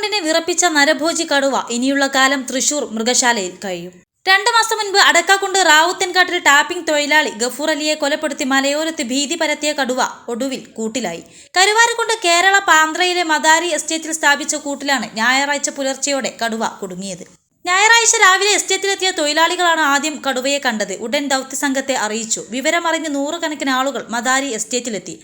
കാളക്കൂണ്ടിനെ വിറപ്പിച്ച നരഭോജി കടുവ ഇനിയുള്ള കാലം തൃശൂർ മൃഗശാലയിൽ കഴിയും. രണ്ടു മാസം മുൻപ് അടക്കാക്കുണ്ട് റാവുത്തൻകാട്ടിൽ ടാപ്പിംഗ് തൊഴിലാളി ഗഫൂർ അലിയെ കൊലപ്പെടുത്തി മലയോരത്ത് ഭീതി പരത്തിയ കടുവ ഒടുവിൽ കൂട്ടിലായി. കരുവാരക്കുണ്ട് കേരള പാന്ത്രയിലെ മദാരി എസ്റ്റേറ്റിൽ സ്ഥാപിച്ച കൂട്ടിലാണ് ഞായറാഴ്ച പുലർച്ചെയോടെ കടുവ കുടുങ്ങിയത്. ഞായറാഴ്ച രാവിലെ എസ്റ്റേറ്റിലെത്തിയ തൊഴിലാളികളാണ് ആദ്യം കടുവയെ കണ്ടത്. ഉടൻ ദൗത്യസംഘത്തെ അറിയിച്ചു. വിവരമറിഞ്ഞ് നൂറുകണക്കിന് ആളുകൾ മദാരി എസ്റ്റേറ്റിലെത്തി.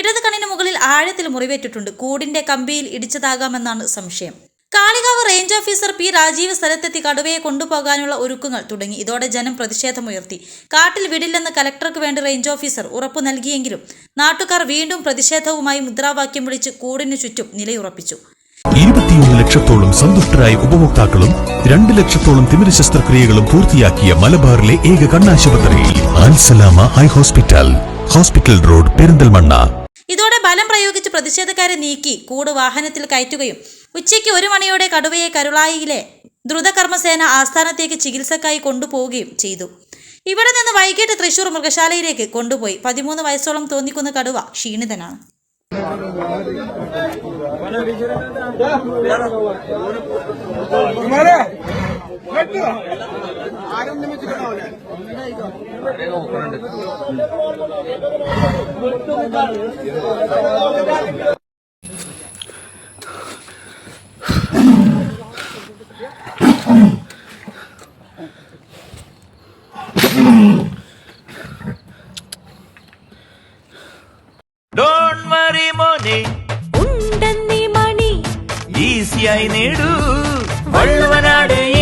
ഇടത് കണ്ണിന് മുകളിൽ ആഴത്തിൽ മുറിവേറ്റിട്ടുണ്ട്. കൂടിന്റെ കമ്പിയിൽ ഇടിച്ചതാകാമെന്നാണ് സംശയം. Kalikavu range officer P Rajeev സ്ഥലത്തെത്തി കടുവയെ കൊണ്ടുപോകാനുള്ള ഒരുക്കങ്ങൾ തുടങ്ങി. ഇതോടെ ജനം പ്രതിഷേധമുയർത്തി. കാട്ടിൽ വിടില്ലെന്ന് കലക്ടർക്ക് വേണ്ടി റേഞ്ച് ഓഫീസർ ഉറപ്പു നൽകിയെങ്കിലും നാട്ടുകാർ വീണ്ടും പ്രതിഷേധവുമായി മുദ്രാവാക്യം വിളിച്ച് കൂടിനു ചുറ്റും നിലയുറപ്പിച്ചു. ഇരുപത്തിയൊന്ന് ലക്ഷത്തോളം സന്തുഷ്ടരായ ഉപഭോക്താക്കളും രണ്ട് ലക്ഷത്തോളം തിമിര ശസ്ത്രക്രിയകളും പൂർത്തിയാക്കിയ മലബാറിലെ ഏക കണ്ണാശുപത്രി eye hospital. Hospital road Perinthalmanna. ഇതോടെ ബലം പ്രയോഗിച്ച് പ്രതിഷേധക്കാരെ നീക്കി കൂട് വാഹനത്തിൽ കയറ്റുകയും ഉച്ചയ്ക്ക് ഒരു മണിയോടെ കടുവയെ കരുളായിയിലെ ദ്രുതകർമ്മസേന ആസ്ഥാനത്തേക്ക് ചികിത്സക്കായി കൊണ്ടുപോവുകയും ചെയ്തു. ഇവിടെ നിന്ന് വൈകിട്ട് തൃശൂർ മൃഗശാലയിലേക്ക് കൊണ്ടുപോയി. പതിമൂന്ന് വയസ്സോളം തോന്നിക്കുന്ന കടുവ ക്ഷീണിതനാണ്. ഡോണ്ട് വറി മോനെ. ഉണ്ടെന്നീ മണി. ഈസിയായി നേടൂ. വള്ളുവനാട് ഈസി